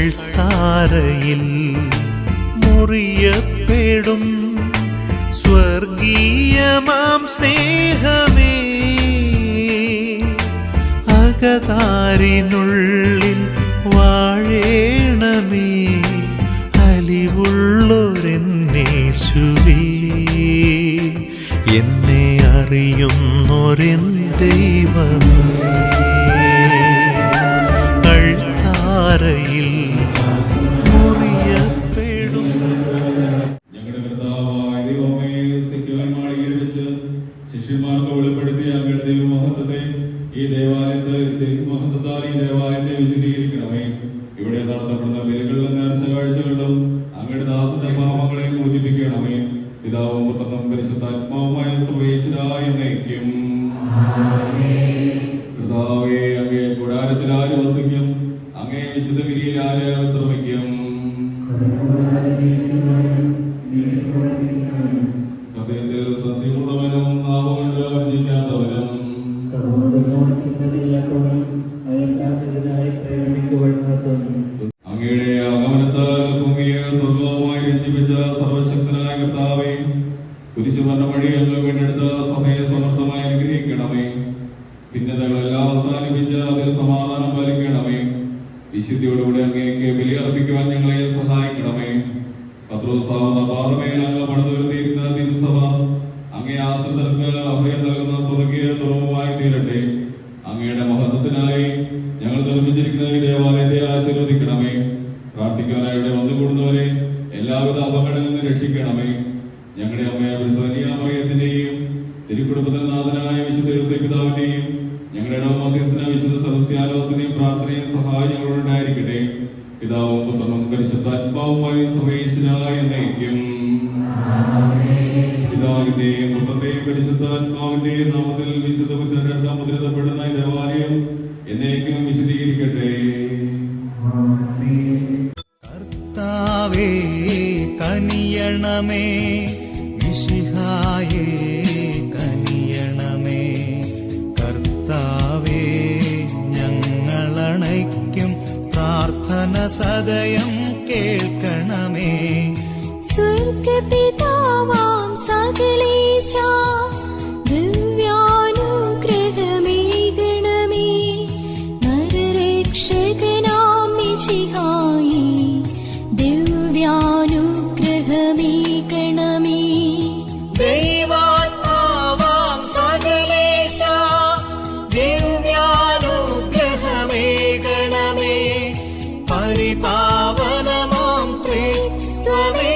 അൾത്താരയിൽ മുറിയപ്പെടും. സ്വർഗീയമാം സ്നേഹമേ അകതാരിനുള്ളിൽ വാഴേണമേ അലിവുള്ളൊരെന്നേശുവേ. എന്നെ അറിയുന്നൊരെൻ ദൈവമേ. ദേവാലയത്തെ ദൈവമഹത്വത്താൽ ഈ ദേവാലയത്തെ വിശദീകരിക്കണമേ ഇവിടെ നടത്തപ്പെടുന്ന ബലികളിലും നേർച്ച കാഴ്ചകളിലും അങ്ങയുടെ ദാസന്റെ പാപങ്ങളെ മോചിപ്പിക്കണമേ. പിതാവും പുത്രനും പരിശുദ്ധാത്മാവുമായ സർവേശ്വരായ നയിക്കും കർത്താവേ അങ്ങേ കൂടാരത്തിൽ ആര് വസിക്കും? അങ്ങേ വിശുദ്ധഗിരിയിൽ ആര് വിശ്രമിക്കും ചെയ്യാത്തവനും അയൽക്കാരനെതിരായി പ്രേമിക്കപ്പെടുന്നതും അങ്ങയുടെ ആഗമനത്താൽ ഭൂമിയെ സ്വർഗവുമായി രഞ്ജിപ്പിച്ച സർവശക്തനായ കർത്താവേ കുരിശുമരണ വഴി അങ്ങ് വീണ്ടെടുത്ത സഭയെ സമർത്ഥമായി അനുഗ്രഹിക്കണമേ. ഭിന്നതകളെല്ലാം അവസാനിപ്പിച്ച് അതിൽ സമാധാനം പാലിക്കണമേ. വിശുദ്ധിയോടുകൂടി അങ്ങേക്ക് ബലി അർപ്പിക്കുവാൻ ഞങ്ങളെ സഹായിക്കണമേ. പത്രോസാവുന്ന പാറമേൽ അങ്ങ് തിരുസഭ അങ്ങേ ആശ്രിതർക്ക് അഭയം നൽകുന്ന സ്വർഗീയ തുറവുമായി തീരട്ടെ. അങ്ങയുടെ മഹത്വത്തിനായി ഞങ്ങൾ നിർമ്മിച്ചിരിക്കുന്ന ഈ ദേവാലയത്തെ ആശീർവദിക്കണമേ. പ്രാർത്ഥിക്കാനായിട്ട് വന്നുകൂടുന്നവരെ എല്ലാവിധ അപകടങ്ങളിൽ നിന്ന് രക്ഷിക്കണമേ. ഞങ്ങളുടെ അമ്മയെ മറിയത്തിന്റെയും തിരുക്കുടുംബത്തിന് നാഥനായ വിശുദ്ധ യോസേഫ് ഞങ്ങളുടെ മധ്യസ്ഥന വിശുദ്ധ സെബസ്ത്യാനോസിന്റെയും പ്രാർത്ഥനയും സഹായം ഞങ്ങളോടുണ്ടായിരിക്കട്ടെ. പിതാവും പുത്രനും പരിശുദ്ധാത്മാവുമായി സർവേശ്വരായ നയിക്കും പിതാവിന്റെയും പുത്രന്റെയും പരിശുദ്ധാത്മാവിന്റെയും നാമത്തിൽ വിശുദ്ധ മുദ്രിതപ്പെടുന്ന ഈ കനിയണമേ വിശിഹായേ കനിയണമേ. കർത്താവേ ഞങ്ങളണയ്ക്കും പ്രാർത്ഥന സദയം കേൾക്കണമേ. സ്വർഗപിതാവാം സകലേശ to me.